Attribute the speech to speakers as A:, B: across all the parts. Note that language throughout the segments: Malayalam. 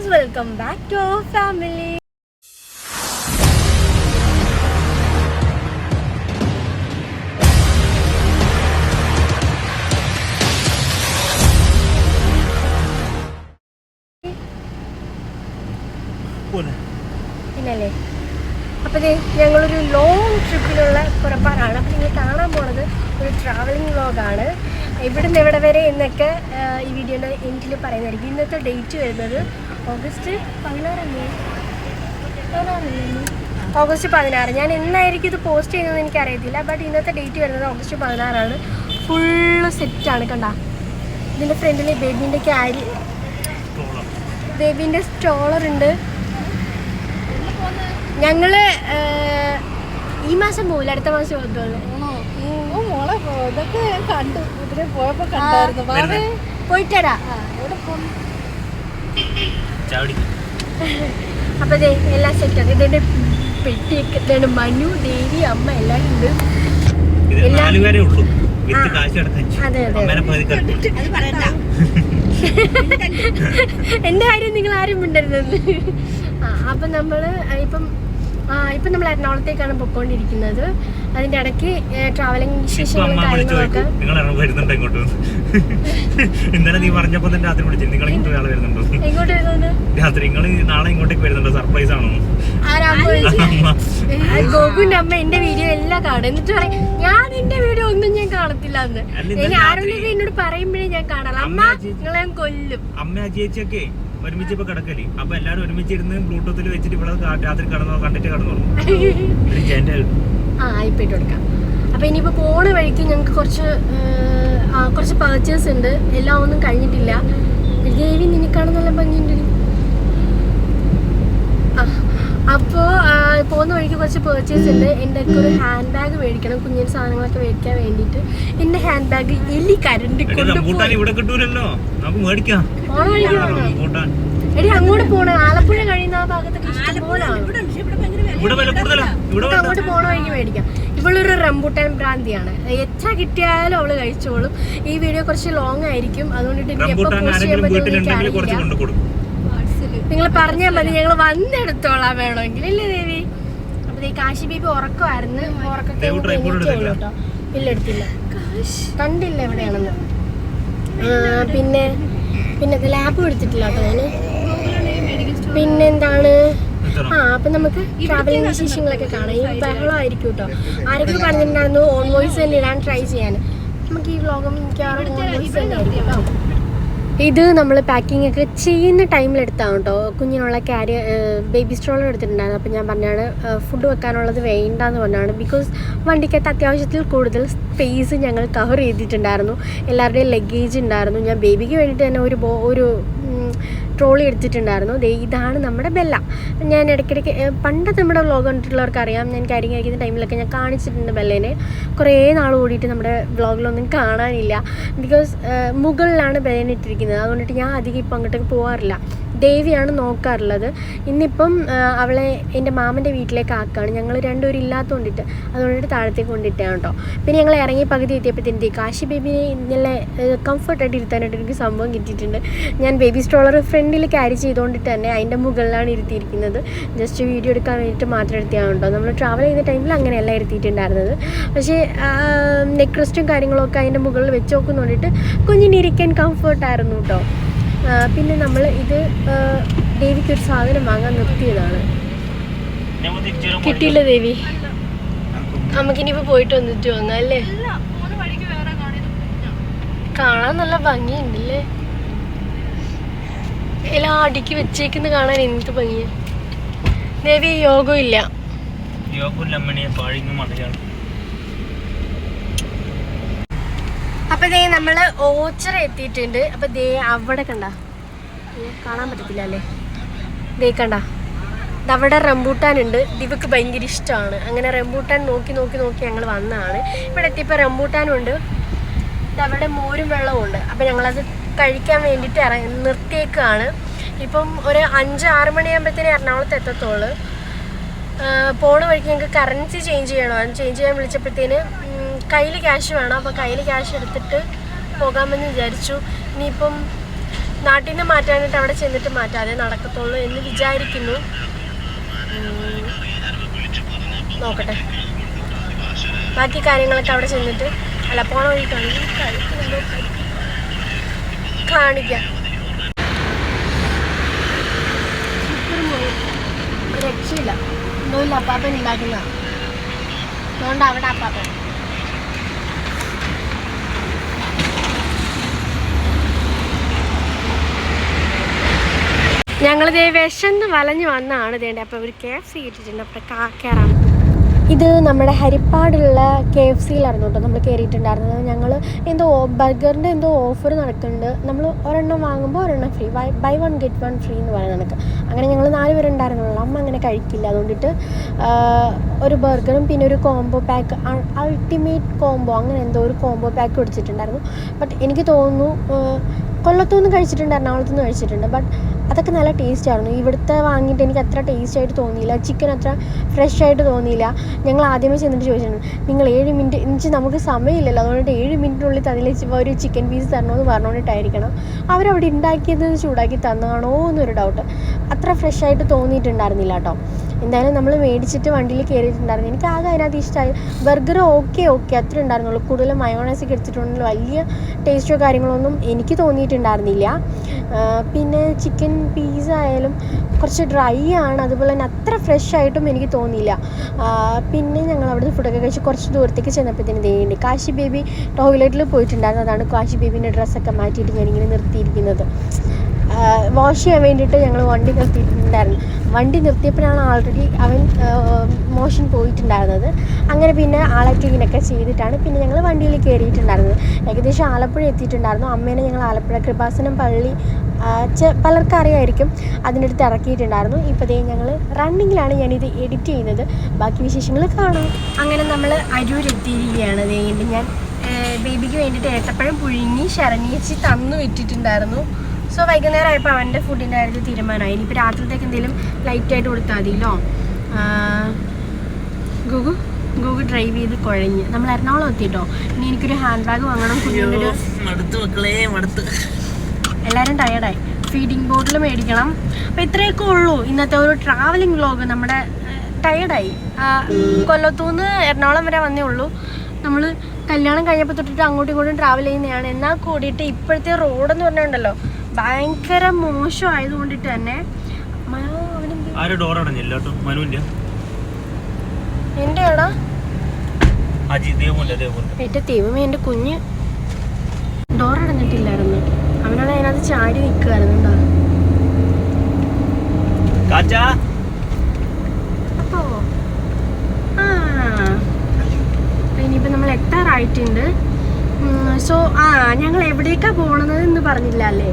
A: Vlogs welcome back to our family പിന്നല്ലേ അപ്പോൾ ഞങ്ങളൊരു ലോങ് ട്രിപ്പിലുള്ള പുറപ്പാടാണ്. അപ്പോൾ നിങ്ങൾ കാണാൻ പോണത് ഒരു ട്രാവലിംഗ് വ്ളോഗാണ് ഇവിടുന്ന് എവിടെ വരെ എന്നൊക്കെ ഈ വീഡിയോയുടെ എൻഡിൽ പറയുന്നതായിരിക്കും. ഇന്നത്തെ ഡേറ്റ് വരുന്നത് ഓഗസ്റ്റ് പതിനാറല്ലേ? ഓഗസ്റ്റ് പതിനാറ്. ഞാൻ എന്നായിരിക്കും ഇത് പോസ്റ്റ് ചെയ്യുന്നത് എനിക്കറിയത്തില്ല. ബട്ട് ഇന്നത്തെ ഡേറ്റ് വരുന്നത് ഓഗസ്റ്റ് പതിനാറാണ്. ഫുള്ള് സെറ്റാണ് കണ്ട. ഇതിന്റെ ഫ്രണ്ടിൽ ബേബീന്റെ ക്യാരി ബേബീന്റെ സ്റ്റോളർ ഉണ്ട്. ഞങ്ങൾ ഈ മാസം പോകില്ല അടുത്ത മാസം പോകുന്നുള്ളൂ
B: ഓ മോളെ ഇതൊക്കെ കണ്ടു. ഇതിനെ പോയപ്പോ കണ്ടായിരുന്നു
A: പോയിട്ടടാ
B: ആ, എവിടെ പോന്നു
A: അപ്പൊ ദേ എല്ലാം സെറ്റാണ് ഇതിന്റെ പെട്ടിയൊക്കെ ഇതാണ് മനു ദേവി അമ്മ എല്ലാരും ഉണ്ട്. എന്റെ കാര്യം നിങ്ങൾ ആരും മിണ്ടരുതെന്ന് ആ അപ്പൊ നമ്മൾ ഇപ്പം ഇപ്പം നമ്മൾ എറണാകുളത്തേക്കാണ് പൊക്കോണ്ടിരിക്കുന്നത്. അതിന്റെ ഇടയ്ക്ക് ട്രാവലിംഗ് വിശേഷങ്ങളും കാര്യങ്ങളൊക്കെ.
C: നിങ്ങൾ വരുന്നുണ്ടോ ഇങ്ങോട്ട്? ഇന്നലെ നീ പറഞ്ഞപ്പോ തന്നെ രാത്രി നിങ്ങൾ ഇങ്ങോട്ട് നാളെ വരുന്നുണ്ടോ?
A: ഇങ്ങോട്ട് വരുന്നത്?
C: രാത്രി നിങ്ങൾ നാളെ ഇങ്ങോട്ടേക്ക് വരുന്നുണ്ടോ? സർപ്രൈസ് ആണോ?
A: ഗോകുന്റെ അമ്മ എന്റെ വീഡിയോ എല്ലാം കാണും. എന്നിട്ട് പറയും ഞാൻ എന്റെ വീഡിയോ ഒന്നും ഞാൻ കാണത്തില്ല എന്ന്. ഇനി ആരെങ്കിലും എന്നോട് പറയുമ്പോഴേ ഞാൻ കാണാം അമ്മ നിങ്ങളെ കൊല്ലും.
C: അമ്മ ചേച്ചിയൊക്കെ ഒരുമിച്ച് ഇപ്പൊ കിടക്കൽ. അപ്പൊ എല്ലാരും ഒരുമിച്ചിരുന്ന് ബ്ലൂടൂത്തിൽ വെച്ചിട്ട് ഇവിടെ രാത്രി കടന്നോ കണ്ടിട്ട് കടന്നു എന്റെ
A: ആ ഇപ്പൊ ഇട്ട് കൊടുക്കാം. അപ്പൊ ഇനിയിപ്പോ പോണ വഴിക്ക് ഞങ്ങൾക്ക് കുറച്ച് കുറച്ച് പർച്ചേസ് ഉണ്ട്. എല്ലാം ഒന്നും കഴിഞ്ഞിട്ടില്ല. ദേവി നിനക്കാണ് നല്ല ഭംഗിയുണ്ട്. ഉണ്ട് അപ്പോ പോകുന്ന വഴിക്ക് കുറച്ച് പർച്ചേസ് ഉണ്ട്. എന്റെ ഒക്കെ ഒരു ഹാൻഡ് ബാഗ് മേടിക്കണം. കുഞ്ഞിന് സാധനങ്ങളൊക്കെ മേടിക്കാൻ വേണ്ടിട്ട് എന്റെ ഹാൻഡ് ബാഗ് എലി കരണ്ട് എടി അങ്ങോട്ട് പോണ. ആലപ്പുഴ കഴിയുന്ന ആ ഭാഗത്തൊക്കെ ഇഷ്ടംപോലാണ്
B: ഇവിടെ. ഇവിടെ ഭയങ്കര വില.
C: കൂടുതലാ ഇവിടെ
A: നമുക്ക് അങ്ങോട്ട് പോണ വഴിക്ക് മേടിക്കാം. ഇവളൊരു റംബൂട്ടാൻ ഭ്രാന്തിയാണ്. എത്ര കിട്ടിയാലും അവൾ കഴിച്ചോളും. ഈ വീഡിയോ കുറച്ച് ലോങ് ആയിരിക്കും. അതുകൊണ്ട് എനിക്ക് എപ്പോ
C: റംബൂട്ടാൻ
A: പോസ്റ്റ് ചെയ്യാൻ
C: ആരെങ്കിലും
A: പറ്റുമെന്ന്
C: വീട്ടിലുണ്ടെങ്കിൽ കുറച്ച്
A: എനിക്കറിയില്ല
C: കൊണ്ടു കൊടുക്കും.
A: നിങ്ങൾ പറഞ്ഞാൽ മതി ഞങ്ങൾ വന്നെടുത്തോളാം വേണമെങ്കിൽ. ഇല്ലേ ദേവി. അപ്പൊ ഈ കാശി ബീബി ഉറക്കമായിരുന്നു. ഉറക്കത്തെ
C: ദേവി tripod എടുത്തില്ല?
A: ഇല്ല എടുത്തില്ല. കണ്ടില്ല എവിടെയാണെന്ന്. ആ, പിന്നെ പിന്നെ ലാപ്പ് എടുത്തിട്ടില്ല കേട്ടോ ഞാൻ. പിന്നെന്താണ്? ആ അപ്പൊ നമുക്ക് ട്രാവലിംഗ് വിശേഷങ്ങളൊക്കെ കാണാം. ഈ ബഹളമായിരിക്കും കേട്ടോ ആരെങ്കിലും പറഞ്ഞിട്ടുണ്ടായിരുന്നു? ഓൺ വോയിസ് തന്നെ ഇടാൻ ട്രൈ ചെയ്യാൻ. നമുക്ക് ഈ വ്ലോഗം മിക്കവാറും ഓൺ വോയിസ് തന്നെ ആയിരിക്കും. കേട്ടോ ഇത് നമ്മൾ പാക്കിംഗ് ഒക്കെ ചെയ്യുന്ന ടൈമിൽ എടുത്താണ് കേട്ടോ കുഞ്ഞിനുള്ള ക്യാരി ബേബി സ്ട്രോളർ എടുത്തിട്ടുണ്ടായിരുന്നു. അപ്പോൾ ഞാൻ പറഞ്ഞാണ് ഫുഡ് വെക്കാനുള്ളത് വേണ്ടെന്ന് പറഞ്ഞാണ്. ബിക്കോസ് വണ്ടിക്കകത്ത് അത്യാവശ്യത്തിൽ കൂടുതൽ സ്പേസ് ഞങ്ങൾ കവർ ചെയ്തിട്ടുണ്ടായിരുന്നു. എല്ലാവരുടെയും ലഗേജ് ഉണ്ടായിരുന്നു. ഞാൻ ബേബിക്ക് വേണ്ടിയിട്ട് തന്നെ ഒരു ഒരു ട്രോളി എടുത്തിട്ടുണ്ടായിരുന്നു. ദേ ഇതാണ് നമ്മുടെ ബെല്ല. ഞാൻ ഇടയ്ക്കിടയ്ക്ക് പണ്ട് നമ്മുടെ വ്ളോഗ് കണ്ടിട്ടുള്ളവർക്ക് അറിയാം ഞാൻ കാര്യം കഴിക്കുന്ന ടൈമിലൊക്കെ ഞാൻ കാണിച്ചിട്ടുണ്ട് ബെല്ലേനെ. കുറേ നാൾ കൂടിയിട്ട് നമ്മുടെ വ്ളോഗിലൊന്നും കാണാനില്ല. ബിക്കോസ് മുകളിലാണ് ബെല്ലേനെ ഇട്ടിരിക്കുന്നത്. അതുകൊണ്ടിട്ട് ഞാൻ അധികം ഇപ്പം അങ്ങോട്ടേക്ക് പോകാറില്ല ദേവിയാണ് നോക്കാറുള്ളത്. ഇന്നിപ്പം അവളെ എന്റെ മാമന്റെ വീട്ടിലേക്ക് ആക്കുകയാണ്. ഞങ്ങൾ രണ്ടുപേരും ഇല്ലാത്തതുകൊണ്ടിട്ട് അതുകൊണ്ടിട്ട് താഴത്തേക്ക് കൊണ്ടിട്ടാണ് കേട്ടോ പിന്നെ ഞങ്ങൾ ഇറങ്ങി പകുതി എത്തിയപ്പോഴത്തേക്ക് കാശി ബേബിനെ ഇന്നലെ കംഫർട്ടായിട്ട് ഇരുത്താനായിട്ട് എനിക്ക് സംഭവം കിട്ടിയിട്ടുണ്ട്. ഞാൻ ബേബി സ്ട്രോളർ ഫ്രണ്ടിൽ ക്യാരി ചെയ്തുകൊണ്ടിട്ട് തന്നെ അതിന്റെ മുകളിലാണ് ഇരുത്തിയിരിക്കുന്നത്. ജസ്റ്റ് വീഡിയോ എടുക്കാൻ വേണ്ടിയിട്ട് മാത്രം എടുത്തിയാണ് കേട്ടോ നമ്മൾ ട്രാവൽ ചെയ്യുന്ന ടൈമിൽ അങ്ങനെയല്ല ഇരുത്തിയിട്ടുണ്ടായിരുന്നത്. പക്ഷേ നെക്ക് റെസ്റ്റും കാര്യങ്ങളൊക്കെ അതിന്റെ മുകളിൽ വെച്ച് നോക്കുന്നുണ്ടിട്ട് കുഞ്ഞിനിരിക്കാൻ കംഫർട്ടായിരുന്നു കേട്ടോ പിന്നെ നമ്മൾ ഇത് ദേവിക്കൊരു സാധനം വാങ്ങാൻ നിർത്തിയതാണ്. കിട്ടിയില്ല ദേവി. നമുക്കിനിപ്പോ പോയിട്ട് വന്നിട്ട് വാങ്ങാം. കാണാൻ നല്ല ഭംഗിയുണ്ടല്ലേ? എല്ലാം അടിക്ക് വെച്ചേക്കുന്ന കാണാൻ എന്ത് ഭംഗിയാ. ദേവി യോഗം ഇല്ല
C: മണിയെ പാഴിങ്ങും മടയാണ്
A: അപ്പൊ ദേ നമ്മൾ ഓച്ചറ എത്തിയിട്ടുണ്ട്. അപ്പൊ ദേ അവിടെ കണ്ട. കാണാൻ പറ്റത്തില്ല അല്ലേ? ദേ കണ്ട. അവിടെ റംബൂട്ടാൻ ഉണ്ട്. ദിവക്ക് ഭയങ്കര ഇഷ്ടമാണ്. അങ്ങനെ റംബൂട്ടാൻ നോക്കി നോക്കി നോക്കി ഞങ്ങൾ വന്നതാണ്. ഇവിടെ എത്തിയപ്പോൾ റംബൂട്ടാനും ഉണ്ട്. അവിടെ മോരും വെള്ളവും ഉണ്ട്. അപ്പം ഞങ്ങളത് കഴിക്കാൻ വേണ്ടിയിട്ട് ഇറ നിർത്തിയേക്കാണ്. ഇപ്പം ഒരു അഞ്ച് ആറ് മണിയാകുമ്പോഴത്തേനും എറണാകുളത്ത് എത്തത്തുള്ളൂ. പോണ വഴിക്ക് ഞങ്ങൾക്ക് കറൻസി ചേഞ്ച് ചെയ്യണോ? ചേഞ്ച് ചെയ്യാൻ വിളിച്ചപ്പോഴത്തേന് കയ്യിൽ ക്യാഷ് വേണം. അപ്പോൾ കയ്യിൽ ക്യാഷ് എടുത്തിട്ട് പോകാമെന്ന് വിചാരിച്ചു. ഇനിയിപ്പം നാട്ടിൽ നിന്ന് മാറ്റാനായിട്ട് അവിടെ ചെന്നിട്ട് മാറ്റാതെ നടക്കത്തുള്ളൂ എന്ന് വിചാരിക്കുന്നു. നോക്കട്ടെ. ബാക്കി കാര്യങ്ങളൊക്കെ അവിടെ ചെന്നിട്ട് അല്ല പോണ വഴി കാണിക്കും. രക്ഷയില്ല. ഒന്നുമില്ല അപ്പാപ്പൻ ഉണ്ടാക്കുന്ന അതുകൊണ്ട് അവിടെ അപ്പാപ്പൻ. ഞങ്ങളിത് വിശന്ന് വലഞ്ഞു വന്നാണ് ഇതേണ്ട അപ്പോൾ ഒരു കെ എഫ് സി കിട്ടിയിട്ടുണ്ട്. അപ്പോൾ കാ- കയറാം ഇത് നമ്മുടെ ഹരിപ്പാടുള്ള കെ എഫ് സിയിലായിരുന്നു കേട്ടോ നമ്മൾ കയറിയിട്ടുണ്ടായിരുന്നത് ഞങ്ങൾ എന്തോ ബർഗറിന്റെ എന്തോ ഓഫർ നടക്കുന്നുണ്ട്. നമ്മൾ ഒരെണ്ണം വാങ്ങുമ്പോൾ ഒരെണ്ണം free. Buy buy one get one free എന്ന് പറയുന്നത് കണക്ക്. അങ്ങനെ ഞങ്ങൾ നാല് പേരുണ്ടായിരുന്നുള്ളൂ. അമ്മ അങ്ങനെ കഴിക്കില്ല. അതുകൊണ്ടിട്ട് ഒരു ബർഗറും പിന്നെ ഒരു കോംബോ പാക്ക് അൾട്ടിമേറ്റ് കോംബോ അങ്ങനെ എന്തോ ഒരു കോംബോ പാക്ക് പിടിച്ചിട്ടുണ്ടായിരുന്നു ബട്ട് എനിക്ക് തോന്നുന്നു കൊല്ലത്തുനിന്ന് കഴിച്ചിട്ടുണ്ട് എറണാകുളത്തുനിന്ന് കഴിച്ചിട്ടുണ്ട്. ബട്ട് അതൊക്കെ നല്ല ടേസ്റ്റ് ആയിരുന്നു. ഇവിടുത്തെ വാങ്ങിയിട്ട് എനിക്ക് അത്ര ടേസ്റ്റ് ആയിട്ട് തോന്നിയില്ല. ചിക്കൻ അത്ര ഫ്രഷ് ആയിട്ട് തോന്നിയില്ല. ഞങ്ങൾ ആദ്യമേ ചെന്നിട്ട് ചോദിച്ചിട്ടുണ്ട് നിങ്ങൾ ഏഴ് മിനിറ്റ് എന്നുവെച്ച് നമുക്ക് സമയമില്ലല്ലോ. അതുകൊണ്ട് ഏഴ് മിനിറ്റിനുള്ളിൽ തന്നിൽ ഒരു ചിക്കൻ പീസ് തരണമെന്ന് പറഞ്ഞുകൊണ്ടിട്ടായിരിക്കണം അവരവിടെ ഉണ്ടാക്കിയത് ചൂടാക്കി തന്നതാണോ എന്നൊരു ഡൗട്ട് അത്ര ഫ്രഷ് ആയിട്ട് തോന്നിയിട്ടുണ്ടായിരുന്നില്ല കേട്ടോ എന്തായാലും നമ്മൾ മേടിച്ചിട്ട് വണ്ടിയിൽ കയറിയിട്ടുണ്ടായിരുന്നു എനിക്ക് ആകെ അതിനകത്ത് ഇഷ്ടമായി ബർഗർ ഓക്കെ ഓക്കെ. അത്ര ഉണ്ടായിരുന്നുള്ളൂ. കൂടുതൽ മയോണൈസ് ഒക്കെ എടുത്തിട്ടുണ്ടെങ്കിൽ വലിയ ടേസ്റ്റോ കാര്യങ്ങളൊന്നും എനിക്ക് തോന്നിയിട്ടുണ്ടായിരുന്നില്ല. പിന്നെ ചിക്കൻ പീസ് ആയാലും കുറച്ച് ഡ്രൈ ആണ്. അതുപോലെ തന്നെ അത്ര ഫ്രഷ് ആയിട്ടും എനിക്ക് തോന്നിയില്ല. പിന്നെ ഞങ്ങൾ അവിടുന്ന് ഫുഡൊക്കെ കഴിച്ച് കുറച്ച് ദൂരത്തേക്ക് ചെന്നപ്പോഴത്തേന് ദേണ്ടി കാശി ബേബി ടോയ്ലറ്റിൽ പോയിട്ടുണ്ടായിരുന്നു. അതാണ് കാശി ബേബിന്റെ ഡ്രസ്സൊക്കെ മാറ്റിയിട്ട് ഞാനിങ്ങനെ നിർത്തിയിരിക്കുന്നത്. വാഷ് ചെയ്യാൻ വേണ്ടിയിട്ട് ഞങ്ങൾ വണ്ടി നിർത്തിയിട്ടുണ്ടായിരുന്നു. വണ്ടി നിർത്തിയപ്പോഴാണ് ആൾറെഡി അവൻ മോഷൻ പോയിട്ടുണ്ടായിരുന്നത്. അങ്ങനെ പിന്നെ ആളെ ക്ലീനൊക്കെ ചെയ്തിട്ടാണ് പിന്നെ ഞങ്ങൾ വണ്ടിയിൽ കയറിയിട്ടുണ്ടായിരുന്നത്. ഏകദേശം ആലപ്പുഴ എത്തിയിട്ടുണ്ടായിരുന്നു. അമ്മേനെ ഞങ്ങൾ ആലപ്പുഴ കൃപാസനം പള്ളി പലർക്കും അറിയായിരിക്കും. അതിന്റെ അടുത്ത് ഇറക്കിയിട്ടുണ്ടായിരുന്നു. ഇപ്പോൾ ദേ ഞങ്ങൾ റണ്ണിങ്ങിലാണ് ഞാനിത് എഡിറ്റ് ചെയ്യുന്നത്. ബാക്കി വിശേഷങ്ങൾ കാണാം. അങ്ങനെ നമ്മൾ അരൂർ എത്തിയിരിക്കുകയാണ്. ദേ ഞാൻ ബേബിക്ക് വേണ്ടിയിട്ട് ഏത്തപ്പഴം പുഴുങ്ങി ശരണിയച്ചി തന്നു വിറ്റിട്ടുണ്ടായിരുന്നു സോ വൈകുന്നേരം ആയപ്പോൾ അവന്റെ ഫുഡിന്റെ കാര്യത്തിൽ തീരുമാനമായി. ഇനിയിപ്പോൾ രാത്രിത്തേക്ക് എന്തെങ്കിലും ലൈറ്റായിട്ട് കൊടുത്താൽ മതിയല്ലോ. ഗുഗു ഗൂഗിൾ ഡ്രൈവ് ചെയ്ത് കുഴഞ്ഞ്. നമ്മൾ എറണാകുളം എത്തിയിട്ടോ ഇനി എനിക്കൊരു ഹാൻഡ് ബാഗ് വാങ്ങണം കുഞ്ഞിന്റെ ഒരു
C: മടുത്ത് മക്കളെ മടുത്ത്.
A: എല്ലാവരും ടയർഡായി ഫീഡിങ് ബോട്ടിൽ മേടിക്കണം. അപ്പോൾ ഇത്രയൊക്കെ ഉള്ളൂ. ഇന്നത്തെ ഒരു ട്രാവലിംഗ് വ്ലോഗ് നമ്മുടെ ടയർഡായി കൊല്ലത്തൂന്ന് എറണാകുളം വരെ വന്നേ ഉള്ളൂ. നമ്മൾ കല്യാണം കഴിഞ്ഞപ്പോൾ തൊട്ടിട്ട് അങ്ങോട്ടും ഇങ്ങോട്ടും ട്രാവൽ ചെയ്യുന്നതാണ്. എന്നാൽ കൂടിയിട്ട് ഇപ്പോഴത്തെ റോഡെന്ന് പറഞ്ഞിട്ടുണ്ടല്ലോ ഭയങ്കര മോശമായതുകൊണ്ടിട്ട് തന്നെ എന്റെ എടാ ദൈവമേ എന്റെ കുഞ്ഞ്. ഡോർ അടഞ്ഞിട്ടില്ലായിരുന്നു. അവനാണ് അതിനകത്ത് ചാടി നിൽക്കുമായിരുന്നു കേട്ടോ ഇനിയിപ്പോൾ നമ്മൾ എത്താറായിട്ടുണ്ട്. സോ ആ ഞങ്ങൾ എവിടേക്കാണ് പോണത് എന്ന് പറഞ്ഞില്ല അല്ലേ?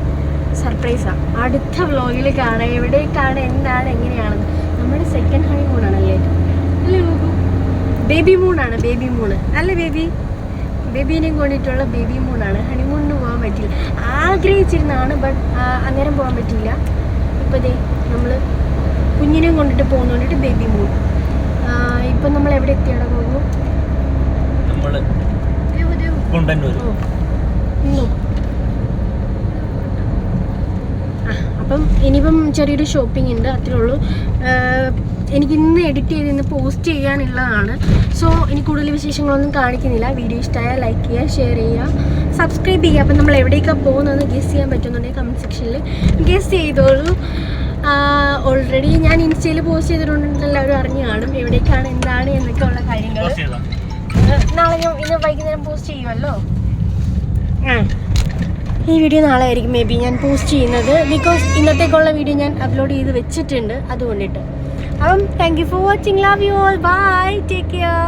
A: സർപ്രൈസാ അടുത്ത വ്ലോഗിൽ കാണാം. എവിടേക്കാണ് എന്താണ് എങ്ങനെയാണെന്ന് നമ്മുടെ സെക്കൻഡ് ഹണി മൂണാണല്ലേ അല്ലേ ബേബി മൂണാണ് ബേബി മൂണ് അല്ലേ ബേബി ബേബീനെയും കൊണ്ടിട്ടുള്ള ബേബി മൂണാണ് ഹണിമൂണിന് പോകാൻ പറ്റില്ല. ആഗ്രഹിച്ചിരുന്നാണ് ബട്ട് അന്നേരം പോകാൻ പറ്റില്ല ഇപ്പോൾ ദേ നമ്മൾ കുഞ്ഞിനെയും കൊണ്ടിട്ട് പോകുന്നോണ്ടിട്ട് ബേബി മൂൺ ഇപ്പം നമ്മൾ എവിടെ എത്തിയാണ് പോകുന്നു അപ്പം ഇനിയിപ്പം ചെറിയൊരു ഷോപ്പിംഗ് ഉണ്ട് അത്രേ ഉള്ളൂ. എനിക്ക് ഇന്ന് എഡിറ്റ് ചെയ്ത് ഇന്ന് പോസ്റ്റ് ചെയ്യാനുള്ളതാണ്. സോ ഇനി കൂടുതൽ വിശേഷങ്ങളൊന്നും കാണിക്കുന്നില്ല. വീഡിയോ ഇഷ്ടമായാൽ ലൈക്ക് ചെയ്യുക ഷെയർ ചെയ്യുക സബ്സ്ക്രൈബ് ചെയ്യുക. അപ്പം നമ്മൾ എവിടേക്കാണ് പോകുന്നതെന്ന് ഗസ് ചെയ്യാൻ പറ്റുന്നുണ്ടെങ്കിൽ കമന്റ് സെക്ഷനിൽ ഗസ് ചെയ്തോളൂ. ഓൾറെഡി ഞാൻ ഇൻസ്റ്റയിൽ പോസ്റ്റ് ചെയ്തിട്ടുണ്ട് എല്ലാവരും അറിഞ്ഞു കാണും. എവിടേക്കാണ് എന്താണ് എന്നൊക്കെ ഉള്ള കാര്യങ്ങൾ നാളെ ഞാൻ ഇന്ന് വൈകുന്നേരം പോസ്റ്റ് ചെയ്യുമല്ലോ? ഈ വീഡിയോ നാളെ ആയിരിക്കും. മേ ബി ഞാൻ പോസ്റ്റ് ചെയ്യുന്നത്. ബിക്കോസ് ഇന്നത്തേക്കുള്ള വീഡിയോ ഞാൻ അപ്ലോഡ് ചെയ്ത് വെച്ചിട്ടുണ്ട്. അതുകൊണ്ടിട്ട്. അപ്പം thank you for watching love you all bye take care